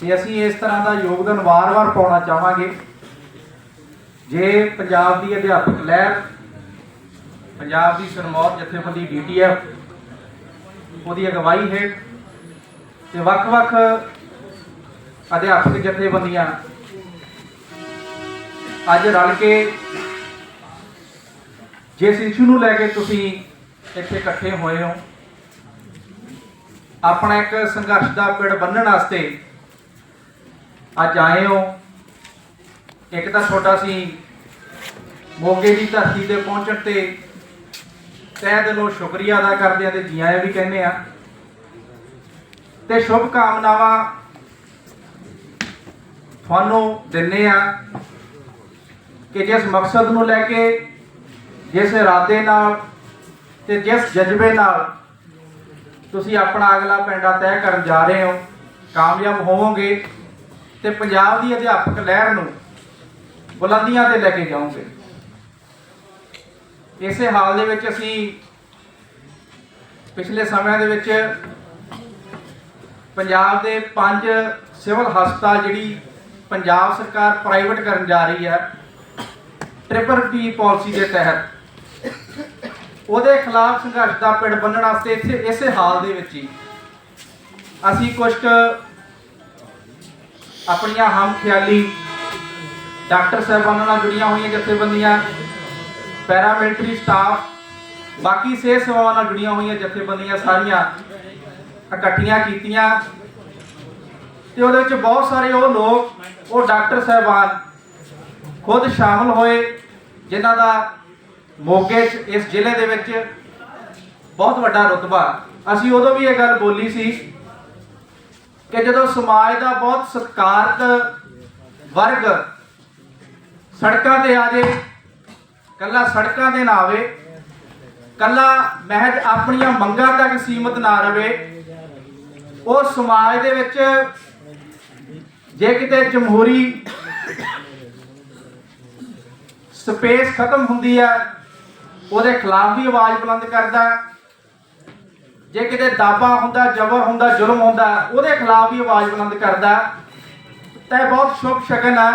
ਤੇ ਅਸੀਂ ਇਸ ਤਰ੍ਹਾਂ ਦਾ ਯੋਗਦਾਨ ਵਾਰ-ਵਾਰ ਪਾਉਣਾ ਚਾਹਾਂਗੇ। ਜੇ ਪੰਜਾਬ ਦੀ ਅਧਿਆਪਕ ਲਹਿਰ, ਪੰਜਾਬ ਦੀ ਸਨਮੌਤ ਜਥੇਬੰਦੀ ਡੀਟੀਐਫ ਉਹਦੀ ਅਗਵਾਈ ਹੇਠ ਤੇ ਵੱਖ-ਵੱਖ ਅਧਿਆਪਕ ਜਥੇਬੰਦੀਆਂ ਅੱਜ ਰਲ ਕੇ ਜਿਸ ਇਸ਼ੂ ਨੂੰ ਲੈ ਕੇ ਤੁਸੀਂ ਇੱਥੇ ਇਕੱਠੇ ਹੋਏ ਹੋ, ਆਪਣਾ ਇੱਕ ਸੰਘਰਸ਼ ਦਾ ਪਿੜ ਬੰਨਣ ਵਾਸਤੇ ਅੱਜ ਆਏ ਹੋ। ਇੱਕ ਤਾਂ ਤੁਹਾਡਾ ਸੀ ਮੋਗੇ ਦੀ ਧਰਤੀ ਤੇ ਪਹੁੰਚਣ ਤੇ ਤਹਿ ਦਿਲੋਂ ਸ਼ੁਕਰੀਆ ਅਦਾ ਕਰਦੇ ਆ ਤੇ ਜੀ ਆਇਆਂ ਵੀ ਕਹਿੰਦੇ ਆ। ਤੇ ਸ਼ੁਭ ਕਾਮਨਾਵਾਂ ਤੁਹਾਨੂੰ ਦਿੰਨੇ ਆ ਕਿ ਜਿਸ ਮਕਸਦ ਨੂੰ ਲੈ ਕੇ, ਜਿਸ ਇਰਾਦੇ ਨਾਲ ਤੇ ਜਿਸ ਜਜ਼ਬੇ ਨਾਲ ਤੁਸੀਂ ਆਪਣਾ ਅਗਲਾ ਪੈਂਡਾ ਤੈਅ ਕਰਨ ਜਾ ਰਹੇ ਹੋ। ਕਾਮਯਾਬ ਹੋਵੋਗੇ। ਤੇ ਪੰਜਾਬ ਦੀ ਅਧਿਆਪਕ ਲਹਿਰ ਨੂੰ ਬੁਲੰਦੀਆਂ ਤੇ ਲੈ ਕੇ ਜਾਓਗੇ। ਇਸੇ ਹਾਲ ਦੇ ਵਿੱਚ ਅਸੀਂ ਪਿਛਲੇ ਸਮਿਆਂ ਦੇ ਵਿੱਚ ਪੰਜਾਬ ਦੇ ਪੰਜ ਸਿਵਲ ਹਸਪਤਾਲ ਜਿਹੜੀ ਪੰਜਾਬ ਸਰਕਾਰ ਪ੍ਰਾਈਵੇਟ ਕਰਨ ਜਾ ਰਹੀ ਹੈ ਟ੍ਰਿਪਲ ਪੀ ਪਾਲਿਸੀ ਦੇ ਤਹਿਤ, ਉਹਦੇ ਖਿਲਾਫ ਸੰਘਰਸ਼ ਦਾ ਪਿੜ ਬੰਨਣ ਵਾਸਤੇ ਇਸੇ ਇਸੇ ਹਾਲ ਦੇ ਵਿੱਚ ਹੀ ਅਸੀਂ ਕੁਝ ਕੁ ਆਪਣੀਆਂ ਹਮ ਖਿਆਲੀ ਡਾਕਟਰ ਸਾਹਿਬਾਨਾਂ ਨਾਲ ਜੁੜੀਆਂ ਹੋਈਆਂ ਜਥੇਬੰਦੀਆਂ, ਪੈਰਾਮਿਲਟਰੀ ਸਟਾਫ, ਬਾਕੀ ਸਿਹਤ ਸੇਵਾਵਾਂ ਨਾਲ ਜੁੜੀਆਂ ਹੋਈਆਂ ਜਥੇਬੰਦੀਆਂ ਸਾਰੀਆਂ ਇਕੱਠੀਆਂ ਕੀਤੀਆਂ। ਤੇ ਉਹਦੇ ਵਿੱਚ ਬਹੁਤ ਸਾਰੇ ਉਹ ਲੋਕ, ਉਹ ਡਾਕਟਰ ਸਾਹਿਬਾਨ ਖੁਦ ਸ਼ਾਮਲ ਹੋਏ, ਜਿਨ੍ਹਾਂ ਦਾ ਮੋਗੇ 'ਚ, ਇਸ ਜ਼ਿਲ੍ਹੇ ਦੇ ਵਿੱਚ ਬਹੁਤ ਵੱਡਾ ਰੁਤਬਾ। ਅਸੀਂ ਉਦੋਂ ਵੀ ਇਹ ਗੱਲ ਬੋਲੀ ਸੀ ਕਿ ਜਦੋਂ ਸਮਾਜ ਦਾ ਬਹੁਤ ਸਤਿਕਾਰਤ ਵਰਗ ਸੜਕਾਂ ਤੇ ਆ ਜੇ, ਕੱਲਾ ਸੜਕਾਂ ਤੇ ਨਾ ਆਵੇ, ਕੱਲਾ ਮਹਿਜ ਆਪਣੀਆਂ ਮੰਗਾਂ ਤੱਕ ਸੀਮਤ ਨਾ ਰਵੇ, ਉਹ ਸਮਾਜ ਦੇ ਵਿੱਚ ਜੇ ਕਿਤੇ ਜਮਹੂਰੀ ਸਪੇਸ ਖਤਮ ਹੁੰਦੀ ਹੈ, ਉਹਦੇ ਖਿਲਾਫ ਵੀ ਆਵਾਜ਼ ਬੁਲੰਦ ਕਰਦਾ ਜੇ ਕਿਤੇ ਦਾਬਾ ਹੁੰਦਾ, ਜ਼ਬਰ ਹੁੰਦਾ, ਜ਼ੁਲਮ ਹੁੰਦਾ, ਉਹਦੇ ਖਿਲਾਫ ਵੀ ਆਵਾਜ਼ ਬੁਲੰਦ ਕਰਦਾ ਤਾਂ ਇਹ ਬਹੁਤ ਸ਼ੁਭ ਸ਼ਗਨ ਹੈ।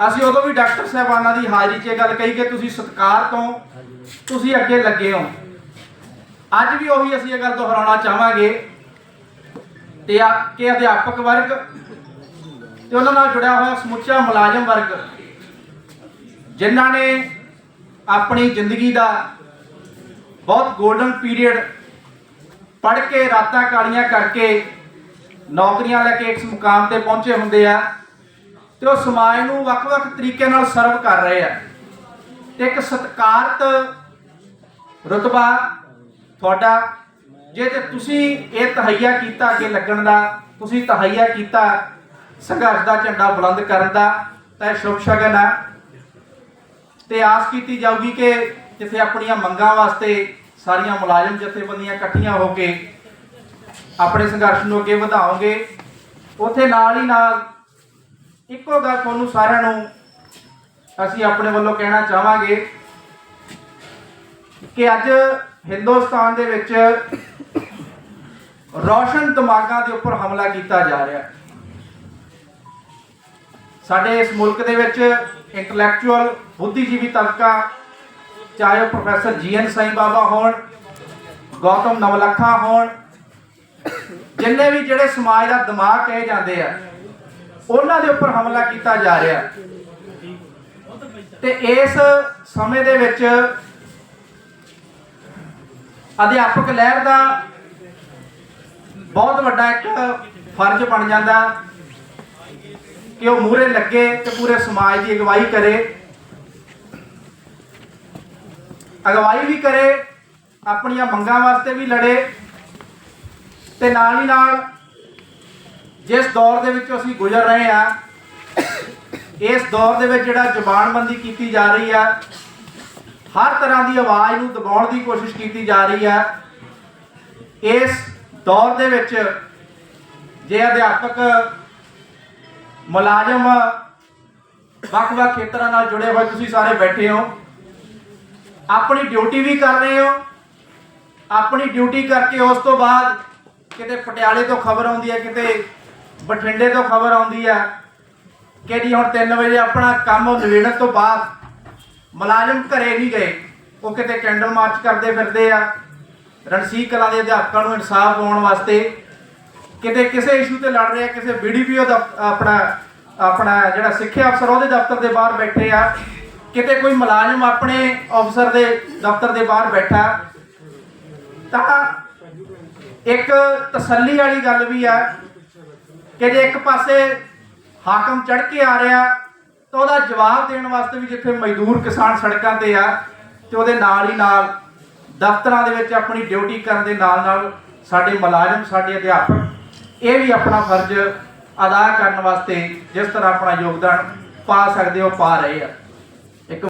ਅਸੀਂ ਉਦੋਂ ਵੀ ਡਾਕਟਰ ਸਾਹਿਬਾਨਾਂ ਦੀ ਹਾਜ਼ਰੀ 'ਚ ਇਹ ਗੱਲ ਕਹੀ ਕਿ ਤੁਸੀਂ ਸਤਿਕਾਰ ਤੋਂ ਤੁਸੀਂ ਅੱਗੇ ਲੱਗੇ ਹੋ। ਅੱਜ ਵੀ ਉਹੀ ਅਸੀਂ ਇਹ ਗੱਲ ਦੁਹਰਾਉਣਾ ਚਾਹਾਂਗੇ ਤੇ ਆ ਕਿ ਅਧਿਆਪਕ ਵਰਗ ਤੇ ਉਹਨਾਂ ਨਾਲ ਜੁੜਿਆ ਹੋਇਆ ਸਮੁੱਚਾ ਮੁਲਾਜ਼ਮ ਵਰਗ, ਜਿਨ੍ਹਾਂ ਨੇ ਆਪਣੀ ਜ਼ਿੰਦਗੀ ਦਾ ਬਹੁਤ 골ਡਨ ਪੀਰੀਅਡ ਪੜ੍ਹ ਕੇ ਰਾਤਾਂ ਕਾਲੀਆਂ ਕਰਕੇ ਨੌਕਰੀਆਂ ਲੈ ਕੇ ਇਸ ਮੁਕਾਮ ਤੇ ਪਹੁੰਚੇ ਹੁੰਦੇ ਆ ਤੇ ਉਹ ਸਮਾਜ ਨੂੰ ਵੱਖ-ਵੱਖ ਤਰੀਕੇ ਨਾਲ ਸਰਵ ਕਰ ਰਹੇ ਆ। ਤੇ ਇੱਕ ਸਤਿਕਾਰਤ ਰੁਤਬਾ ਤੁਹਾਡਾ, ਜੇ ਤੇ ਤੁਸੀਂ ਇਹ ਤਹਈਆ ਕੀਤਾ ਅੱਗੇ ਲੱਗਣ ਦਾ, ਤੁਸੀਂ ਤਹਈਆ ਕੀਤਾ ਸੰਘਰਸ਼ ਦਾ ਝੰਡਾ ਬੁਲੰਦ ਕਰਨ ਦਾ, ਤਾਂ ਇਹ ਸ਼ੁਭ ਸ਼ਗਨ ਆ। ਤੇ ਆਸ ਕੀਤੀ ਜਾਊਗੀ ਕਿ ਜਿੱਥੇ ਆਪਣੀਆਂ ਮੰਗਾਂ ਵਾਸਤੇ ਸਾਰੀਆਂ ਮੁਲਾਜ਼ਮ ਜਥੇਬੰਦੀਆਂ ਇਕੱਠੀਆਂ ਹੋ ਕੇ ਆਪਣੇ ਸੰਘਰਸ਼ ਨੂੰ ਅੱਗੇ ਵਧਾਓਗੇ। ਉਥੇ ਨਾਲ ਹੀ ਨਾਲ ਇੱਕੋ ਗੱਲ ਤੁਹਾਨੂੰ ਸਾਰਿਆਂ ਨੂੰ ਅਸੀਂ ਆਪਣੇ ਵੱਲੋਂ ਕਹਿਣਾ ਚਾਹਾਂਗੇ ਕਿ ਅੱਜ ਹਿੰਦੁਸਤਾਨ ਦੇ ਵਿੱਚ ਰੌਸ਼ਨ ਦਿਮਾਗਾਂ ਦੇ ਉੱਪਰ ਹਮਲਾ ਕੀਤਾ ਜਾ ਰਿਹਾ। ਹੈ ਸਾਡੇ ਇਸ ਮੁਲਕ ਦੇ ਵਿੱਚ ਇੰਟੈਲੈਕਚੁਅਲ ਬੁੱਧੀਜੀਵੀ ਤਬਕਾ ਚਾਹੇ ਉਹ ਪ੍ਰੋਫੈਸਰ ਜੀਐਨ ਸਾਈਂ ਬਾਬਾ ਹੋਣ, ਗੌਤਮ ਨਵਲਖਾ ਹੋਣ, ਜਿੰਨੇ ਵੀ ਜਿਹੜੇ ਸਮਾਜ ਦਾ ਦਿਮਾਗ ਕਹੇ ਜਾਂਦੇ ਆ, ਉਹਨਾਂ ਦੇ ਉੱਪਰ ਹਮਲਾ ਕੀਤਾ ਜਾ ਰਿਹਾ। ਤੇ ਇਸ ਸਮੇਂ ਦੇ ਵਿੱਚ ਅਧਿਆਪਕ ਲਹਿਰ ਦਾ ਬਹੁਤ ਵੱਡਾ ਇੱਕ ਫਰਜ਼ ਬਣ ਜਾਂਦਾ ਕਿ ਉਹ ਮੂਹਰੇ ਲੱਗੇ ਤੇ ਪੂਰੇ ਸਮਾਜ ਦੀ ਅਗਵਾਈ ਕਰੇ। ਅਗਵਾਈ ਵੀ ਕਰੇ, ਆਪਣੀਆਂ ਮੰਗਾਂ ਵਾਸਤੇ ਵੀ ਲੜੇ ਤੇ ਨਾਲ ਹੀ ਨਾਲ ਜਿਸ ਦੌਰ ਦੇ ਵਿੱਚੋਂ ਅਸੀਂ ਗੁਜ਼ਰ ਰਹੇ ਆ ਇਸ ਦੌਰ ਦੇ ਵਿੱਚ ਜਿਹੜਾ ਜ਼ੁਬਾਨਬੰਦੀ ਕੀਤੀ ਜਾ ਰਹੀ ਆ, ਹਰ ਤਰ੍ਹਾਂ ਦੀ ਆਵਾਜ਼ ਨੂੰ ਦਬਾਉਣ ਦੀ ਕੋਸ਼ਿਸ਼ ਕੀਤੀ ਜਾ ਰਹੀ ਆ। ਇਸ ਦੌਰ ਦੇ ਵਿੱਚ ਜੇ ਅਧਿਆਪਕ ਮੁਲਾਜ਼ਮ ਵੱਖ-ਵੱਖ ਖੇਤਰਾਂ ਨਾਲ ਜੁੜੇ ਹੋਏ ਤੁਸੀਂ ਸਾਰੇ ਬੈਠੇ ਹੋ ਆਪਣੀ ਡਿਊਟੀ ਵੀ ਕਰ ਰਹੇ ਹੋ। ਆਪਣੀ ਡਿਊਟੀ ਕਰਕੇ ਉਸ ਤੋਂ ਬਾਅਦ ਕਿਤੇ ਪਟਿਆਲੇ ਤੋਂ ਖਬਰ ਆਉਂਦੀ ਹੈ, ਕਿਤੇ ਬਠਿੰਡੇ ਤੋਂ ਖਬਰ ਆਉਂਦੀ ਆ ਕਿ ਜੀ ਹੁਣ 3 ਵਜੇ ਆਪਣਾ ਕੰਮ ਨਿਬੇੜਨ ਤੋਂ ਬਾਅਦ ਮੁਲਾਜ਼ਮ ਘਰੇ ਨਹੀਂ ਗਏ। ਉਹ ਕਿਤੇ ਕੈਂਡਲ ਮਾਰਚ ਕਰਦੇ ਫਿਰਦੇ ਆ ਰਣਸੀ ਕਲਾ ਦੇ ਅਧਿਆਪਕਾਂ ਨੂੰ ਇਨਸਾਫ ਦਿਵਾਉਣ ਵਾਸਤੇ। ਕਿਤੇ ਕਿਸੇ ਇਸ਼ੂ ਤੇ ਲੜ ਰਹੇ ਆ, ਕਿਸੇ ਬੀਡੀਪੀਓ ਦਾ ਆਪਣਾ ਆਪਣਾ ਜਿਹੜਾ ਸਿੱਖਿਆ ਅਫਸਰ ਉਹਦੇ ਦਫ਼ਤਰ ਦੇ ਬਾਹਰ ਬੈਠੇ ਆ। ਕਿਤੇ ਕੋਈ ਮੁਲਾਜ਼ਮ ਆਪਣੇ ਅਫਸਰ ਦੇ ਦਫ਼ਤਰ ਦੇ ਬਾਹਰ ਬੈਠਾ, ਤਾਂ ਇੱਕ ਤਸੱਲੀ ਵਾਲੀ ਗੱਲ ਵੀ ਆ ਕਿ ਜੇ ਇੱਕ ਪਾਸੇ ਹਾਕਮ ਚੜ ਕੇ ਆ ਰਿਹਾ, ਤਾਂ ਉਹਦਾ ਜਵਾਬ ਦੇਣ ਵਾਸਤੇ ਵੀ ਜਿੱਥੇ ਮਜ਼ਦੂਰ ਕਿਸਾਨ ਸੜਕਾਂ ਤੇ ਆ, ਤੇ ਉਹਦੇ ਨਾਲ ਹੀ ਨਾਲ ਦਫ਼ਤਰਾਂ ਦੇ ਵਿੱਚ ਆਪਣੀ ਡਿਊਟੀ ਕਰਨ ਦੇ ਨਾਲ ਨਾਲ ਸਾਡੇ ਮੁਲਾਜ਼ਮ, ਸਾਡੇ ਅਧਿਆਪਕ, ਇਹ ਵੀ ਆਪਣਾ ਫਰਜ਼ ਅਦਾ ਕਰਨ ਵਾਸਤੇ ਜਿਸ ਤਰ੍ਹਾਂ ਆਪਣਾ ਯੋਗਦਾਨ ਪਾ ਸਕਦੇ ਹੋ ਪਾ ਰਹੇ ਆ।